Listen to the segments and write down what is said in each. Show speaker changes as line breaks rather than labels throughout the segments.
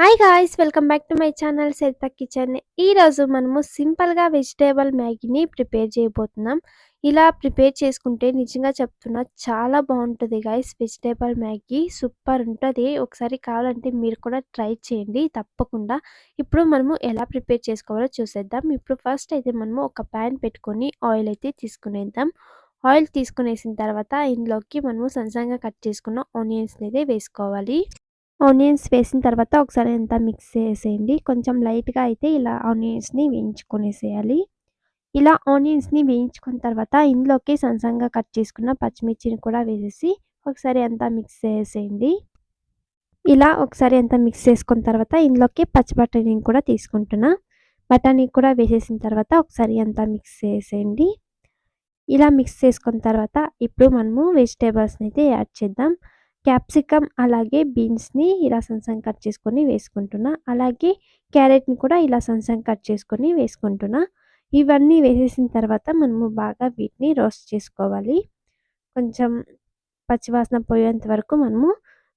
Hi guys welcome back to my channel Saritha kitchen ఈరోజు మనము సింపుల్గా వెజిటేబుల్ మ్యాగీని ప్రిపేర్ చేయబోతున్నాం. ఇలా ప్రిపేర్ చేసుకుంటే నిజంగా చెప్తున్నా చాలా బాగుంటుంది గాయస్ వెజిటేబుల్ మ్యాగీ. సూపర్ ఉంటుంది. ఒకసారి కావాలంటే మీరు కూడా ట్రై చేయండి తప్పకుండా. ఇప్పుడు మనము ఎలా ప్రిపేర్ చేసుకోవాలో చూసేద్దాం. ఇప్పుడు ఫస్ట్ అయితే మనము ఒక ప్యాన్ పెట్టుకొని ఆయిల్ అయితే తీసుకునేద్దాం. ఆయిల్ తీసుకునేసిన తర్వాత ఇందులోకి మనము సన్నగా కట్ చేసుకున్న ఆనియన్స్ అయితే వేసుకోవాలి. ఆనియన్స్ వేసిన తర్వాత ఒకసారి అంతా మిక్స్ చేసేయండి. కొంచెం లైట్గా అయితే ఇలా ఆనియన్స్ని వేయించుకొనేసేయాలి. ఇలా ఆనియన్స్ని వేయించుకున్న తర్వాత ఇందులోకి సన్నగా కట్ చేసుకున్న పచ్చిమిర్చిని కూడా వేసేసి ఒకసారి అంతా మిక్స్ చేసేయండి. ఇలా ఒకసారి అంతా మిక్స్ చేసుకున్న తర్వాత ఇందులోకి పచ్చి బఠానీని కూడా తీసుకుంటున్నా. బఠానీ కూడా వేసేసిన తర్వాత ఒకసారి అంతా మిక్స్ చేసేయండి. ఇలా మిక్స్ చేసుకున్న తర్వాత ఇప్పుడు మనము వెజిటేబుల్స్ని అయితే యాడ్ చేద్దాం. క్యాప్సికమ్ అలాగే బీన్స్ని ఇలా సన్నగా కట్ చేసుకొని వేసుకుంటున్నా. అలాగే క్యారెట్ని కూడా ఇలా సన్నగా కట్ చేసుకొని వేసుకుంటున్నా. ఇవన్నీ వేసేసిన తర్వాత మనము బాగా వీటిని రోస్ట్ చేసుకోవాలి. కొంచెం పచ్చివాసన పోయేంత వరకు మనము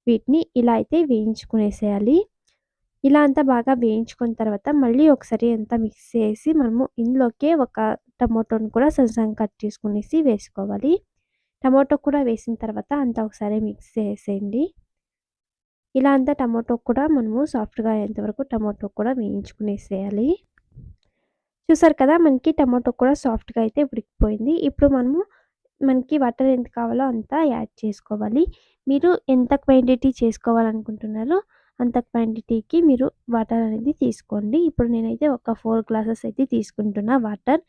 వీటిని ఇలా అయితే వేయించుకునేసేయాలి. ఇలా అంతా బాగా వేయించుకున్న తర్వాత మళ్ళీ ఒకసారి అంతా మిక్స్ చేసి మనము ఇందులోకే ఒక టమోటోని కూడా సన్నగా కట్ చేసుకునేసి వేసుకోవాలి. టమాటో కూడా వేసిన తర్వాత అంతా ఒకసారి మిక్స్ చేసేయండి. ఇలా అంతా టమాటో కూడా మనము సాఫ్ట్గా అయ్యేంతవరకు టమాటో కూడా వేయించుకునేసేయాలి. చూసారు కదా మనకి టమాటో కూడా సాఫ్ట్గా అయితే ఉడికిపోయింది. ఇప్పుడు మనము మనకి వాటర్ ఎంత కావాలో అంతా యాడ్ చేసుకోవాలి. మీరు ఎంత క్వాంటిటీ చేసుకోవాలనుకుంటున్నారో అంత క్వాంటిటీకి మీరు వాటర్ అనేది తీసుకోండి. ఇప్పుడు నేనైతే ఒక ఫోర్ గ్లాసెస్ అయితే తీసుకుంటున్నా వాటర్.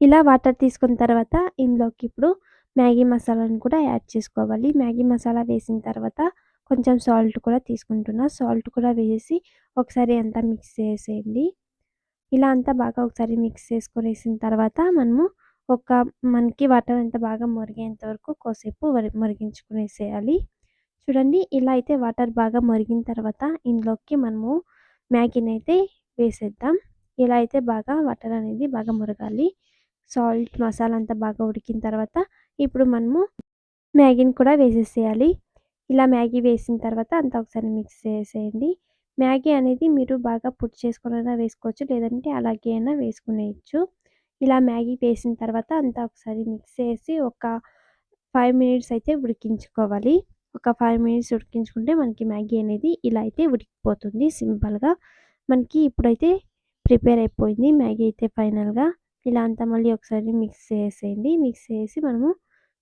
ఇలా వాటర్ తీసుకున్న తర్వాత ఇందులోకి ఇప్పుడు మ్యాగీ మసాలాను కూడా యాడ్ చేసుకోవాలి. మ్యాగీ మసాలా వేసిన తర్వాత కొంచెం సాల్ట్ కూడా తీసుకుంటున్నా. సాల్ట్ కూడా వేసి ఒకసారి అంతా మిక్స్ చేసేయండి. ఇలా అంతా బాగా ఒకసారి మిక్స్ చేసుకునేసిన తర్వాత మనము ఒక మనకి వాటర్ అంతా బాగా మరిగేంత వరకు కోసేపు మరిగించుకునేసేయాలి. చూడండి ఇలా అయితే వాటర్ బాగా మరిగిన తర్వాత ఇందులోకి మనము మ్యాగీని అయితే వేసేద్దాం. ఇలా అయితే బాగా వాటర్ అనేది బాగా మురగాలి. సాల్ట్ మసాలా అంతా బాగా ఉడికిన తర్వాత ఇప్పుడు మనము మ్యాగీని కూడా వేసేసేయాలి. ఇలా మ్యాగీ వేసిన తర్వాత అంతా ఒకసారి మిక్స్ చేసేయండి. మ్యాగీ అనేది మీరు బాగా పుట్టి చేసుకునైనా వేసుకోవచ్చు లేదంటే అలాగే అయినా వేసుకునేయచ్చు. ఇలా మ్యాగీ వేసిన తర్వాత అంతా ఒకసారి మిక్స్ చేసి ఒక ఫైవ్ మినిట్స్ అయితే ఉడికించుకోవాలి. ఒక ఫైవ్ మినిట్స్ ఉడికించుకుంటే మనకి మ్యాగీ అనేది ఇలా అయితే ఉడికిపోతుంది సింపుల్గా. మనకి ఇప్పుడైతే ప్రిపేర్ అయిపోయింది మ్యాగీ అయితే ఫైనల్గా. ఇలా అంతా మళ్ళీ ఒకసారి మిక్స్ చేసేయండి. మిక్స్ చేసి మనము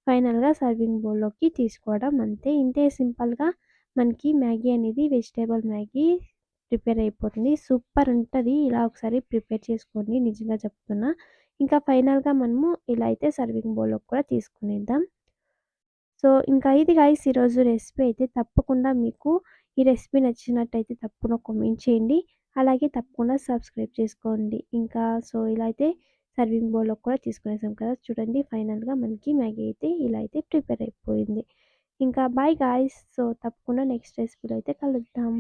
ఫైనల్గా సర్వింగ్ బౌల్లోకి తీసుకోవడం అంతే. ఇంతే సింపుల్గా మనకి మ్యాగీ అనేది వెజిటేబుల్ మ్యాగీ ప్రిపేర్ అయిపోతుంది. సూపర్ ఉంటుంది. ఇలా ఒకసారి ప్రిపేర్ చేసుకోండి. నిజంగా చెప్తున్నా. ఇంకా ఫైనల్గా మనము ఇలా అయితే సర్వింగ్ బౌల్లోకి కూడా తీసుకునేద్దాం. సో ఇంకా ఇది గాయస్ ఈరోజు రెసిపీ అయితే తప్పకుండా మీకు ఈ రెసిపీ నచ్చినట్టయితే తప్పకుండా కామెంట్ చేయండి. అలాగే తప్పకుండా సబ్స్క్రైబ్ చేసుకోండి. ఇంకా సో ఇలా అయితే సర్వింగ్ బౌల్లో కూడా తీసుకునేసాం కదా. చూడండి ఫైనల్గా మనకి మ్యాగీ అయితే ఇలా అయితే ప్రిపేర్ అయిపోయింది. ఇంకా బాయ్ గాయస్. సో తప్పకుండా నెక్స్ట్ రెసిపీలో అయితే కలుద్దాం.